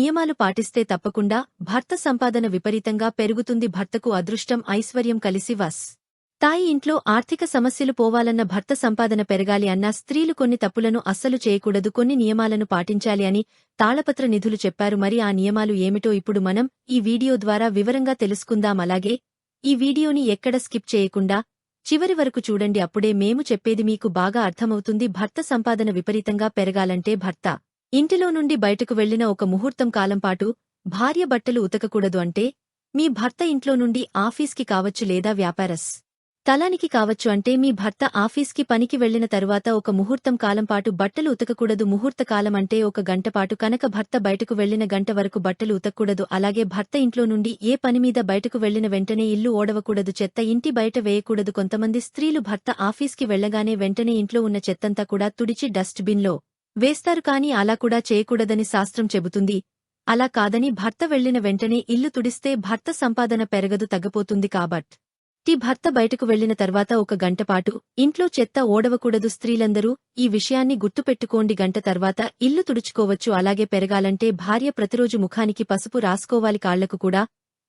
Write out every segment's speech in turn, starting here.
నియమాలు పాటిస్తే తప్పకుండా భర్త సంపాదన విపరీతంగా పెరుగుతుంది. భర్తకు అదృష్టం ఐశ్వర్యం కలిసి వస్. తాయి ఇంట్లో ఆర్థిక సమస్యలు పోవాలన్న భర్త సంపాదన పెరగాలి అన్న స్త్రీలు కొన్ని తప్పులను అస్సలు చేయకూడదు కొన్ని నియమాలను పాటించాలి అని తాళపత్ర నిధులు చెప్పారు. మరి ఆ నియమాలు ఏమిటో ఇప్పుడు మనం ఈ వీడియో ద్వారా వివరంగా తెలుసుకుందాం. అలాగే ఈ వీడియోని ఎక్కడ స్కిప్ చేయకుండా చివరి వరకు చూడండి. అప్పుడే మేము చెప్పేది మీకు బాగా అర్థమవుతుంది. భర్త సంపాదన విపరీతంగా పెరగాలంటే భర్త ఇంటిలో నుండి బయటకు వెళ్ళిన ఒక ముహూర్తం కాలంపాటు భార్య బట్టలు ఉతకకూడదు అంటే మీ భర్త ఇంట్లో నుండి ఆఫీస్కి కావచ్చు లేదా వ్యాపారస్. తలానికి కావచ్చు అంటే మీ భర్త ఆఫీస్కి పనికి వెళ్ళిన తరువాత ఒక ముహూర్తం కాలంపాటు బట్టలు ఉతకకూడదు. ముహూర్త కాలం అంటే ఒక గంటపాటు కనుక భర్త బయటకు వెళ్ళిన గంట వరకు బట్టలు ఉతకకూడదు. అలాగే భర్త ఇంట్లో నుండి ఏ పనిమీద బయటకు వెళ్ళిన వెంటనే ఇల్లు ఓడవకూడదు. చెత్త ఇంటి బయట వేయకూడదు. కొంతమంది స్త్రీలు భర్త ఆఫీస్కి వెళ్ళగానే వెంటనే ఇంట్లో ఉన్న చెత్తంతా కూడా తుడిచి డస్ట్ బిన్లో వేస్తారు కాని అలా కూడా చేయకూడదని శాస్త్రం చెబుతుంది. అలా కాదని భర్త వెళ్ళిన వెంటనే ఇల్లు తుడిస్తే భర్త సంపాదన పెరగదు తగ్గపోతుంది కాబట్. టి భర్త బయటకు వెళ్ళిన తర్వాత ఒక గంటపాటు ఇంట్లో చెత్త ఓడవకూడదు స్త్రీలందరూ ఈ విషయాన్ని గుర్తుపెట్టుకోండి. గంట తర్వాత ఇల్లు తుడుచుకోవచ్చు. అలాగే పెరగాలంటే భార్య ప్రతిరోజు ముఖానికి పసుపు రాసుకోవాలి. కాళ్ళకు కూడా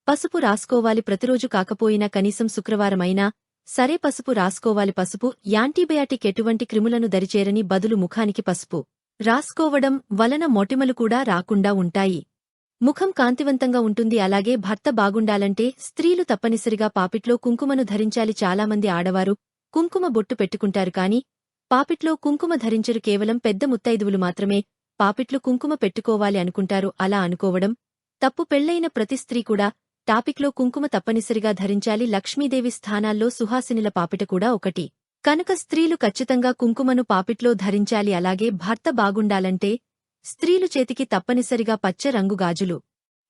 పసుపు రాసుకోవాలి. ప్రతిరోజు కాకపోయినా కనీసం శుక్రవారమైనా సరే పసుపు రాసుకోవాలి. పసుపు యాంటీబయాటిక్ ఎటువంటి క్రిములను దరిచేరని బదులు ముఖానికి పసుపు. రాసుకోవడం వలన మొటిమలు కూడా రాకుండా ఉంటాయి. ముఖం కాంతివంతంగా ఉంటుంది. అలాగే భర్త బాగుండాలంటే స్త్రీలు తప్పనిసరిగా పాపిట్లో కుంకుమను ధరించాలి. చాలామంది ఆడవారు కుంకుమ బొట్టు పెట్టుకుంటారు. కాని పాపిట్లో కుంకుమ ధరించరు. కేవలం పెద్ద ముత్తైదువులు మాత్రమే పాపిట్లు కుంకుమ పెట్టుకోవాలి అనుకుంటారు. అలా అనుకోవడం తప్పు. పెళ్ళైన ప్రతి స్త్రీ కూడా టాపిక్లో కుంకుమ తప్పనిసరిగా ధరించాలి. లక్ష్మీదేవి స్థానాల్లో సుహాసినిల పాపిట కూడా ఒకటి. కనుక స్త్రీలు ఖచ్చితంగా కుంకుమను పాపిట్లో ధరించాలి. అలాగే భర్త బాగుండాలంటే స్త్రీలు చేతికి తప్పనిసరిగా పచ్చ రంగు గాజులు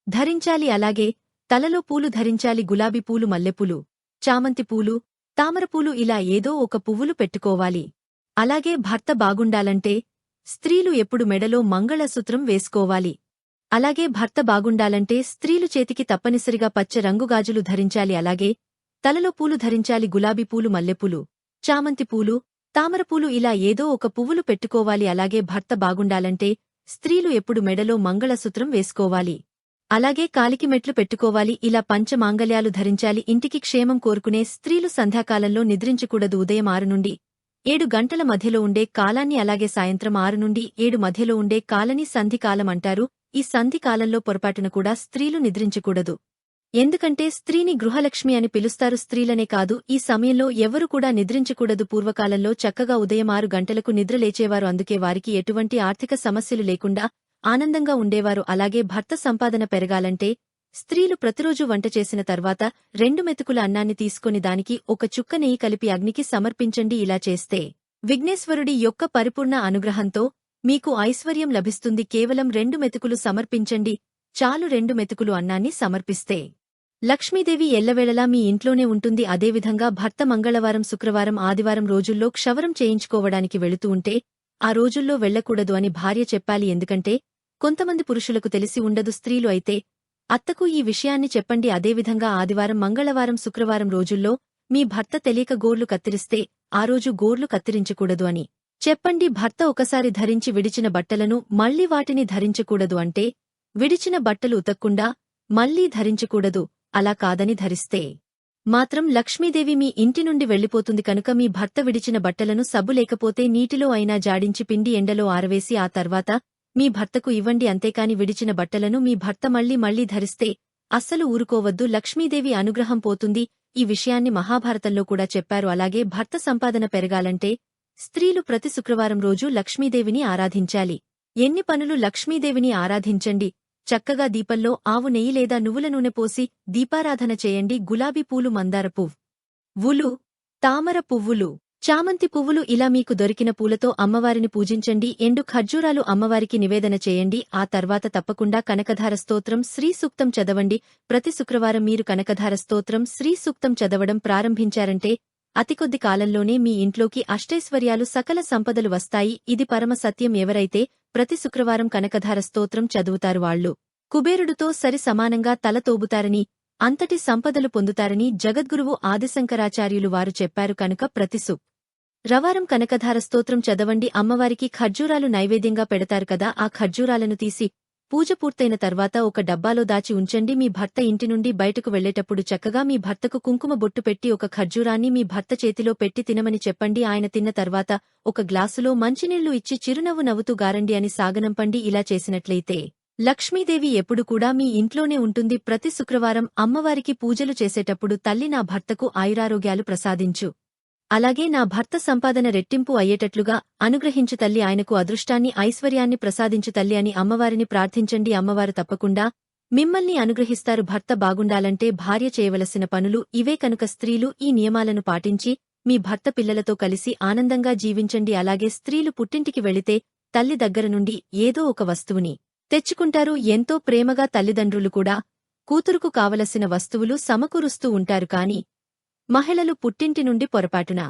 ధరించాలి. అలాగే తలలో పూలు ధరించాలి. గులాబీ పూలు మల్లెపూలు చామంతి పూలు తామరపూలు ఇలా ఏదో ఒక పువ్వులు పెట్టుకోవాలి. అలాగే భర్త బాగుండాలంటే స్త్రీలు ఎప్పుడు మెడలో మంగళసూత్రం వేసుకోవాలి. అలాగే భర్త బాగుండాలంటే స్త్రీలు చేతికి తప్పనిసరిగా పచ్చ రంగు గాజులు ధరించాలి. అలాగే తలలో పూలు ధరించాలి. గులాబీ పూలు మల్లెపూలు చామంతి పూలు తామరపూలు ఇలా ఏదో ఒక పువ్వులు పెట్టుకోవాలి. అలాగే భర్త బాగుండాలంటే స్త్రీలు ఎప్పుడు మెడలో మంగళసూత్రం వేసుకోవాలి. అలాగే కాలికి మెట్లు పెట్టుకోవాలి. ఇలా పంచమాంగల్యాలు ధరించాలి. ఇంటికి క్షేమం కోరుకునే స్త్రీలు సంధ్యాకాలంలో నిద్రించకూడదు. ఉదయం ఆరు నుండి ఏడు గంటల మధ్యలో ఉండే కాలాన్ని అలాగే సాయంత్రం ఆరు నుండి ఏడు మధ్యలో ఉండే కాలని సంధికాలం అంటారు. ఈ సంధికాలంలో పొరపాటున కూడా స్త్రీలు నిద్రించకూడదు. ఎందుకంటే స్త్రీని గృహలక్ష్మి అని పిలుస్తారు స్త్రీలనే కాదు ఈ సమయంలో ఎవరు కూడా నిద్రించకూడదు. పూర్వకాలంలో చక్కగా ఉదయం ఆరు గంటలకు నిద్ర లేచేవారు అందుకే వారికి ఎటువంటి ఆర్థిక సమస్యలు లేకుండా ఆనందంగా ఉండేవారు. అలాగే భర్త సంపాదన పెరగాలంటే స్త్రీలు ప్రతిరోజు వంట చేసిన తర్వాత రెండు మెతుకుల అన్నాన్ని తీసుకొని దానికి ఒక చుక్క నెయ్యి కలిపి అగ్నికి సమర్పించండి ఇలా చేస్తే విఘ్నేశ్వరుడి యొక్క పరిపూర్ణ అనుగ్రహంతో మీకు ఐశ్వర్యం లభిస్తుంది. కేవలం రెండు మెతుకులు సమర్పించండి. చాలు రెండు మెతుకులు అన్నాన్ని సమర్పిస్తే. లక్ష్మీదేవి ఎల్లవేళలా మీ ఇంట్లోనే ఉంటుంది. అదేవిధంగా భర్త మంగళవారం శుక్రవారం ఆదివారం రోజుల్లో క్షవరం చేయించుకోవడానికి వెళుతూ ఉంటే ఆ రోజుల్లో వెళ్ళకూడదు అని భార్య చెప్పాలి. ఎందుకంటే కొంతమంది పురుషులకు తెలిసి ఉండదు స్త్రీలు అయితే. అత్తకు ఈ విషయాన్ని చెప్పండి. అదేవిధంగా ఆదివారం మంగళవారం శుక్రవారం రోజుల్లో మీ భర్త తెలియక గోర్లు కత్తిరిస్తే ఆ రోజు గోర్లు కత్తిరించకూడదు అని. చెప్పండి భర్త ఒకసారి ధరించి విడిచిన బట్టలను మళ్ళీ వాటిని ధరించకూడదు అంటే విడిచిన బట్టలు ఉతక్కుండా మళ్ళీ ధరించకూడదు అలా కాదని ధరిస్తే. మాత్రం లక్ష్మీదేవి మీ ఇంటి నుండి వెళ్ళిపోతుంది కనుక మీ భర్త విడిచిన బట్టలను సబ్బు లేకపోతే నీటిలో అయినా జాడించి పిండి ఎండలో ఆరవేసి ఆ తర్వాత మీ భర్తకు ఇవ్వండి అంతేకాని విడిచిన బట్టలను మీ భర్త మళ్ళీ మళ్ళీ ధరిస్తే అస్సలు ఊరుకోవద్దు. లక్ష్మీదేవి అనుగ్రహం పోతుంది. ఈ విషయాన్ని మహాభారతంలో కూడా చెప్పారు. అలాగే భర్త సంపాదన పెరగాలంటే స్త్రీలు ప్రతి శుక్రవారం రోజు లక్ష్మీదేవిని ఆరాధించాలి. ఎన్ని పనులు లక్ష్మీదేవిని ఆరాధించండి. చక్కగా దీపంలో ఆవు నెయ్యి లేదా నువ్వుల నూనె పోసి దీపారాధన చేయండి. గులాబీ పూలు మందార పువ్వులు తామర పువ్వులు. చామంతి పువ్వులు ఇలా మీకు దొరికిన పూలతో అమ్మవారిని పూజించండి. ఎండు ఖర్జూరాలు అమ్మవారికి నివేదన చేయండి. ఆ తర్వాత తప్పకుండా కనకధార స్తోత్రం శ్రీ సూక్తం చదవండి. ప్రతి శుక్రవారం మీరు కనకధార స్తోత్రం శ్రీ సూక్తం చదవడం ప్రారంభించారంటే అతి కొద్ది కాలంలోనే మీ ఇంట్లోకి అష్టైశ్వర్యాలు సకల సంపదలు వస్తాయి. ఇది పరమ సత్యం. ఎవరైతే ప్రతి శుక్రవారం కనకధార స్తోత్రం చదువుతారు వాళ్ళు కుబేరుడుతో సరి సమానంగా తలతోబుతారని అంతటి సంపదలు పొందుతారని జగద్గురువు ఆదిశంకరాచార్యులు వారు చెప్పారు కనుక ప్రతిసు రవారం కనకధార స్తోత్రం చదవండి. అమ్మవారికి ఖర్జూరాలు నైవేద్యంగా పెడతారు కదా ఆ ఖర్జూరాలను తీసి పూజ పూర్తయిన తర్వాత ఒక డబ్బాలో దాచి ఉంచండి. మీ భర్త ఇంటి నుండి బయటకు వెళ్ళేటప్పుడు చక్కగా మీ భర్తకు కుంకుమ బొట్టు పెట్టి ఒక ఖర్జూరాన్ని మీ భర్త చేతిలో పెట్టి తినమని చెప్పండి. ఆయన తిన్న తర్వాత ఒక గ్లాసులో మంచినీళ్ళు ఇచ్చి చిరునవ్వు నవ్వుతూ గారండి అని సాగనంపండి. ఇలా చేసినట్లయితే లక్ష్మీదేవి ఎప్పుడు కూడా మీ ఇంట్లోనే ఉంటుంది. ప్రతి శుక్రవారం అమ్మవారికి పూజలు చేసేటప్పుడు తల్లి నా భర్తకు ఆయురారోగ్యాలు ప్రసాదించు. అలాగే నా భర్త సంపాదన రెట్టింపు అయ్యేటట్లుగా అనుగ్రహించు తల్లి ఆయనకు అదృష్టాన్ని ఐశ్వర్యాన్ని ప్రసాదించు తల్లి అని అమ్మవారిని ప్రార్థించండి. అమ్మవారు తప్పకుండా మిమ్మల్ని అనుగ్రహిస్తారు. భర్త బాగుండాలంటే భార్య చేయవలసిన పనులు ఇవే కనుక స్త్రీలు ఈ నియమాలను పాటించి మీ భర్త పిల్లలతో కలిసి ఆనందంగా జీవించండి. అలాగే స్త్రీలు పుట్టింటికి వెళితే తల్లి దగ్గర నుండి ఏదో ఒక వస్తువుని తెచ్చుకుంటారు. ఎంతో ప్రేమగా తల్లిదండ్రులు కూడా కూతురుకు కావలసిన వస్తువులు సమకూరుస్తూ ఉంటారు. కాని మహిళలు పుట్టింటి నుండి పొరపాటున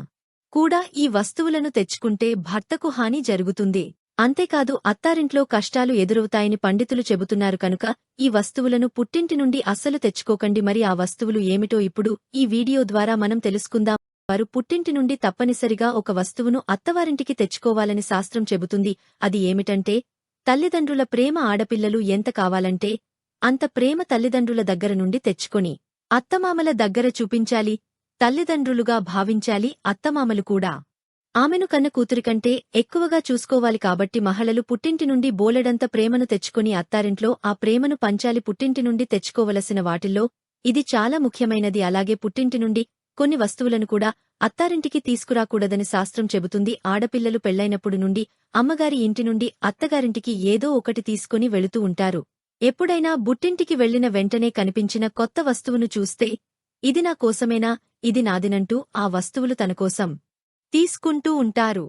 కూడా ఈ వస్తువులను తెచ్చుకుంటే భర్తకు హాని జరుగుతుంది. అంతేకాదు అత్తారింట్లో కష్టాలు ఎదురవుతాయని పండితులు చెబుతున్నారు కనుక ఈ వస్తువులను పుట్టింటి నుండి అస్సలు తెచ్చుకోకండి. మరి ఆ వస్తువులు ఏమిటో ఇప్పుడు ఈ వీడియో ద్వారా మనం తెలుసుకుందాం. వారు పుట్టింటి నుండి తప్పనిసరిగా ఒక వస్తువును అత్తవారింటికి తెచ్చుకోవాలని శాస్త్రం చెబుతుంది. అది ఏమిటంటే తల్లిదండ్రుల ప్రేమ ఆడపిల్లలు ఎంత కావాలంటే అంత ప్రేమ తల్లిదండ్రుల దగ్గర నుండి తెచ్చుకొని అత్తమామల దగ్గర చూపించాలి. తల్లిదండ్రులుగా భావించాలి అత్తమామలు కూడా. ఆమెను కన్న కూతురికంటే ఎక్కువగా చూసుకోవాలి కాబట్టి మహిళలు పుట్టింటి నుండి బోలెడంత ప్రేమను తెచ్చుకుని అత్తారింట్లో ఆ ప్రేమను పంచాలి పుట్టింటి నుండి తెచ్చుకోవలసిన వాటిల్లో ఇది చాలా ముఖ్యమైనది. అలాగే పుట్టింటి నుండి కొన్ని వస్తువులను కూడా అత్తారింటికి తీసుకురాకూడదని శాస్త్రం చెబుతుంది. ఆడపిల్లలు పెళ్ళైనప్పుడు నుండి అమ్మగారి ఇంటి నుండి అత్తగారింటికి ఏదో ఒకటి తీసుకుని వెళుతూ ఉంటారు. ఎప్పుడైనా బుట్టింటికి వెళ్ళిన వెంటనే కనిపించిన కొత్త వస్తువును చూస్తే ఇది నా కోసమేనా? ఇది నాదినంటూ ఆ వస్తువులు తనకోసం తీసుకుంటూ ఉంటారు.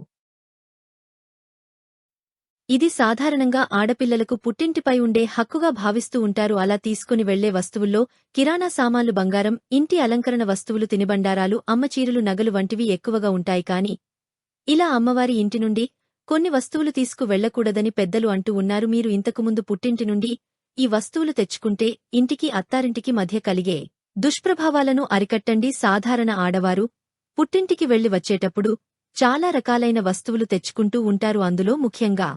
ఇది సాధారణంగా ఆడపిల్లలకు పుట్టింటిపై ఉండే హక్కుగా భావిస్తూ ఉంటారు. అలా తీసుకుని వెళ్ళే వస్తువుల్లో కిరాణా సామాన్లు బంగారం ఇంటి అలంకరణ వస్తువులు తినిబండారాలు అమ్మచీరలు నగలు వంటివి ఎక్కువగా ఉంటాయి. కాని ఇలా అమ్మవారి ఇంటి నుండి కొన్ని వస్తువులు తీసుకు వెళ్ళకూడదని పెద్దలు అంటూ ఉన్నారు. మీరు ఇంతకుముందు పుట్టింటి నుండి ఈ వస్తువులు తెచ్చుకుంటే ఇంటికి అత్తారింటికి మధ్య కలిగే దుష్ప్రభావాలను అరికట్టండి సాధారణ ఆడవారు. పుట్టింటికి వెళ్ళి వచ్చేటప్పుడు చాలా రకాలైన వస్తువులు తెచ్చుకుంటూ ఉంటారు అందులో ముఖ్యంగా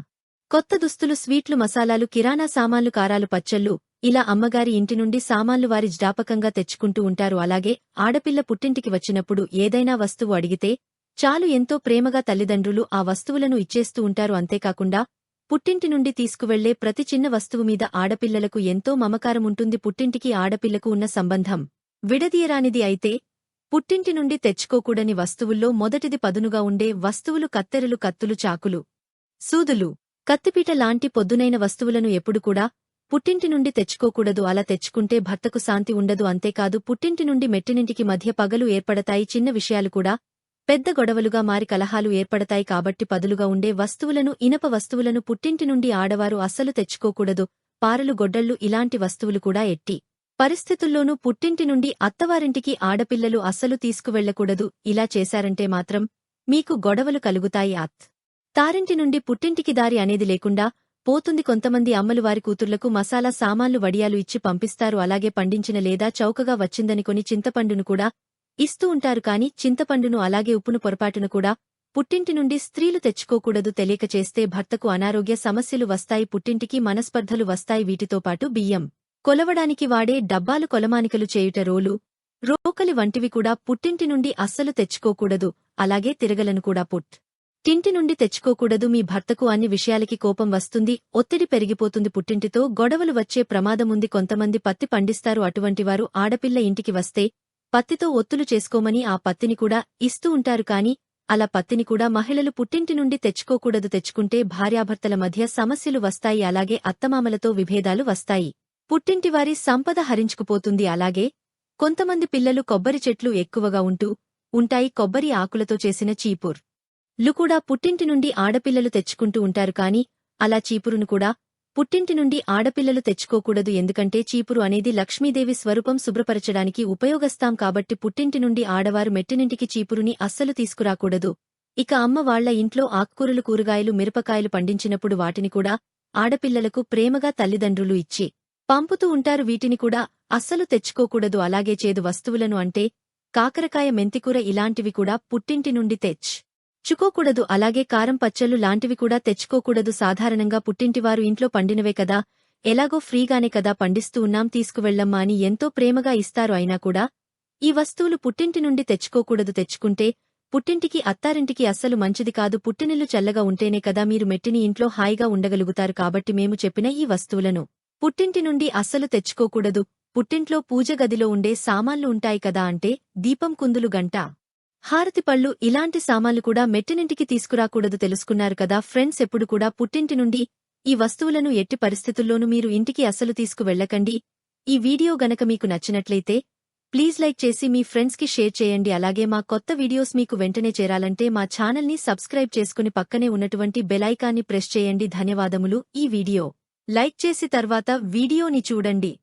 కొత్త దుస్తులు స్వీట్లు మసాలాలు కిరాణా సామాన్లు కారాలు పచ్చళ్ళు ఇలా అమ్మగారి ఇంటి నుండి సామాన్లు వారి జ్ఞాపకంగా తెచ్చుకుంటూ ఉంటారు. అలాగే ఆడపిల్ల పుట్టింటికి వచ్చినప్పుడు ఏదైనా వస్తువు అడిగితే చాలు ఎంతో ప్రేమగా తల్లిదండ్రులు ఆ వస్తువులను ఇచ్చేస్తూ ఉంటారు. అంతేకాకుండా పుట్టింటి నుండి తీసుకువెళ్ళే ప్రతి చిన్న వస్తువు మీద ఆడపిల్లలకు ఎంతో మమకారముంటుంది పుట్టింటికి ఆడపిల్లకు ఉన్న సంబంధం. విడదీయరానిది అయితే పుట్టింటి నుండి తెచ్చుకోకూడని వస్తువుల్లో మొదటిది పదునుగా ఉండే వస్తువులు కత్తెరలు కత్తులు చాకులు. సూదులు. కత్తిపీట లాంటి పొద్దునైన వస్తువులను ఎప్పుడు కూడా పుట్టింటి నుండి తెచ్చుకోకూడదు. అలా తెచ్చుకుంటే భర్తకు శాంతి ఉండదు. అంతేకాదు పుట్టింటి నుండి మెట్టినింటికి మధ్య పగలు ఏర్పడతాయి. చిన్న విషయాలు కూడా పెద్ద గొడవలుగా మారి కలహాలు ఏర్పడతాయి కాబట్టి పదులుగా ఉండే వస్తువులను ఇనప వస్తువులను పుట్టింటి నుండి ఆడవారు అస్సలు తెచ్చుకోకూడదు. పారలు గొడ్డళ్ళు ఇలాంటి వస్తువులు కూడా ఎట్టి పరిస్థితుల్లోనూ పుట్టింటి నుండి అత్తవారింటికి ఆడపిల్లలు అస్సలు తీసుకువెళ్ళకూడదు ఇలా చేశారంటే మాత్రం మీకు గొడవలు కలుగుతాయి. ఆత్ తారింటి నుండి పుట్టింటికి దారి అనేది లేకుండా పోతుంది. కొంతమంది అమ్మలు వారి కూతుర్లకు మసాలా సామాన్లు వడియాలు ఇచ్చి పంపిస్తారు. అలాగే పండించిన లేదా చౌకగా వచ్చిందని కొని చింతపండును కూడా ఇస్తూ ఉంటారు కాని చింతపండును అలాగే ఉప్పును పొరపాటున కూడా పుట్టింటి నుండి స్త్రీలు తెచ్చుకోకూడదు తెలియక చేస్తే భర్తకు అనారోగ్య సమస్యలు వస్తాయి పుట్టింటికి మనస్పర్ధలు వస్తాయి వీటితో పాటు బియ్యం కొలవడానికి వాడే డబ్బాలు కొలమానికలు చేయుట రోలు రోకలి వంటివి కూడా పుట్టింటి నుండి అస్సలు తెచ్చుకోకూడదు అలాగే తిరగలను కూడా పుట్. తింటి నుండి తెచ్చుకోకూడదు మీ భర్తకు అన్ని విషయాలకి కోపం వస్తుంది ఒత్తిడి పెరిగిపోతుంది పుట్టింటితో గొడవలు వచ్చే ప్రమాదముంది కొంతమంది పత్తి పండిస్తారు అటువంటివారు ఆడపిల్ల ఇంటికి వస్తే పత్తితో ఒత్తులు చేసుకోమని ఆ పత్తిని కూడా ఇస్తూ ఉంటారు కాని అలా పత్తిని కూడా మహిళలు పుట్టింటి నుండి తెచ్చుకోకూడదు తెచ్చుకుంటే భార్యాభర్తల మధ్య సమస్యలు వస్తాయి. అలాగే అత్తమామలతో విభేదాలు వస్తాయి. పుట్టింటివారి సంపద హరించుకుపోతుంది. అలాగే కొంతమంది పిల్లలు కొబ్బరి చెట్లు ఎక్కువగా ఉంటూ ఉంటాయి కొబ్బరి ఆకులతో చేసిన చీపుర్లు కూడా పుట్టింటి నుండి ఆడపిల్లలు తెచ్చుకుంటూ ఉంటారు కాని అలా చీపురును కూడా పుట్టింటి నుండి ఆడపిల్లలు తెచ్చుకోకూడదు ఎందుకంటే చీపురు అనేది లక్ష్మీదేవి స్వరూపం శుభ్రపరచడానికి ఉపయోగస్తాం కాబట్టి పుట్టింటి నుండి ఆడవారు మెట్టినింటికి చీపురుని అస్సలు తీసుకురాకూడదు. ఇక అమ్మ వాళ్ళ ఇంట్లో ఆకుకూరలు కూరగాయలు మిరపకాయలు పండించినప్పుడు వాటిని కూడా ఆడపిల్లలకు ప్రేమగా తల్లిదండ్రులు ఇచ్చి పంపుతూ ఉంటారు. వీటిని కూడా అస్సలు తెచ్చుకోకూడదు. అలాగే చేదు వస్తువులను అంటే కాకరకాయ మెంతికూర ఇలాంటివి కూడా పుట్టింటి నుండి తెచ్ చుకోకూడదు అలాగే కారం పచ్చళ్ళు లాంటివి కూడా తెచ్చుకోకూడదు. సాధారణంగా పుట్టింటివారు ఇంట్లో పండినవే కదా. ఎలాగో ఫ్రీగానే కదా పండిస్తూ ఉన్నాం తీసుకువెళ్ళమ్మా అని ఎంతో ప్రేమగా ఇస్తారు. అయినా కూడా ఈ వస్తువులు పుట్టింటి నుండి తెచ్చుకోకూడదు. తెచ్చుకుంటే పుట్టింటికి అత్తారింటికి అస్సలు మంచిది కాదు. పుట్టినిల్లు చల్లగా ఉంటేనే కదా మీరు మెట్టిని ఇంట్లో హాయిగా ఉండగలుగుతారు. కాబట్టి మేము చెప్పిన ఈ వస్తువులను పుట్టింటి నుండి అస్సలు తెచ్చుకోకూడదు. పుట్టింట్లో పూజ గదిలో ఉండే సామాన్లు ఉంటాయి కదా అంటే దీపం కుందులు గంట. హారతి పళ్ళు ఇలాంటి సామాన్లు కూడా మెట్టినింటికి తీసుకురాకూడదు తెలుసుకున్నారు కదా. ఫ్రెండ్స్ ఎప్పుడు కూడా పుట్టింటి నుండి ఈ వస్తువులను ఎట్టి పరిస్థితుల్లోనూ మీరు ఇంటికి అసలు తీసుకువెళ్ళకండి. ఈ వీడియో గనక మీకు నచ్చినట్లయితే ప్లీజ్ లైక్ చేసి మీ ఫ్రెండ్స్కి షేర్ చేయండి. అలాగే మా కొత్త వీడియోస్ మీకు వెంటనే చేరాలంటే మా ఛానల్ని సబ్స్క్రైబ్ చేసుకుని పక్కనే ఉన్నటువంటి బెలైకాన్ని ప్రెస్ చేయండి. ధన్యవాదములు ఈ వీడియో. లైక్ చేసి తర్వాత వీడియోని చూడండి.